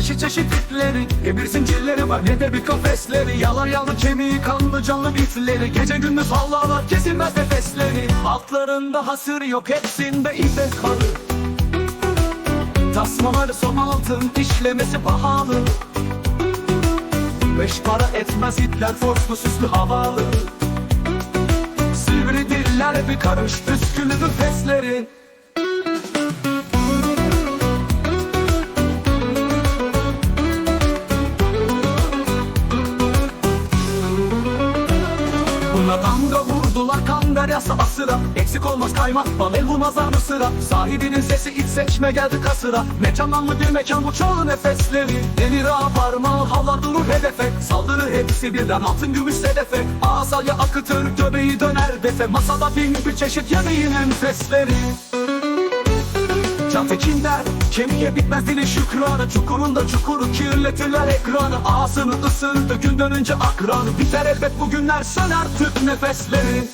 çeşit çeşit itleri Ne bir zincirleri var ne de bir kafesleri. Yalan yalı kemiği kanlı canlı bitleri. Gece gündüz hallalar kesilmez nefesleri. Altlarında hasır yok hepsinde ipek kalır Tasmaları som altın işlemesi pahalı. Beş para etmez itler forslu süslü havalı. Sivri diller bir karış püsküllü fesleri Buna damga vurdular kan yasa asıra. Eksik olmaz kaymak bal el vurmaz arı sıra Sahibinin sesi iç seçme geldi kasıra. Ne canlanlı bir mekan bu çoğu nefesleri. Denir ağa parmağı havlar durur hedefe. Saldırı hepsi birden altın gümüş sedefe. Asalya akıtır göbeği döner defe Masada bin bir çeşit yemeğin enfesleri. Can Kemiğe bitmez dilin şükranı Çukurunda çukuru kirletirler ekranı Ağzını ısırdı gün dönünce akranı. Biter elbet bugünler söner Türk nefesleri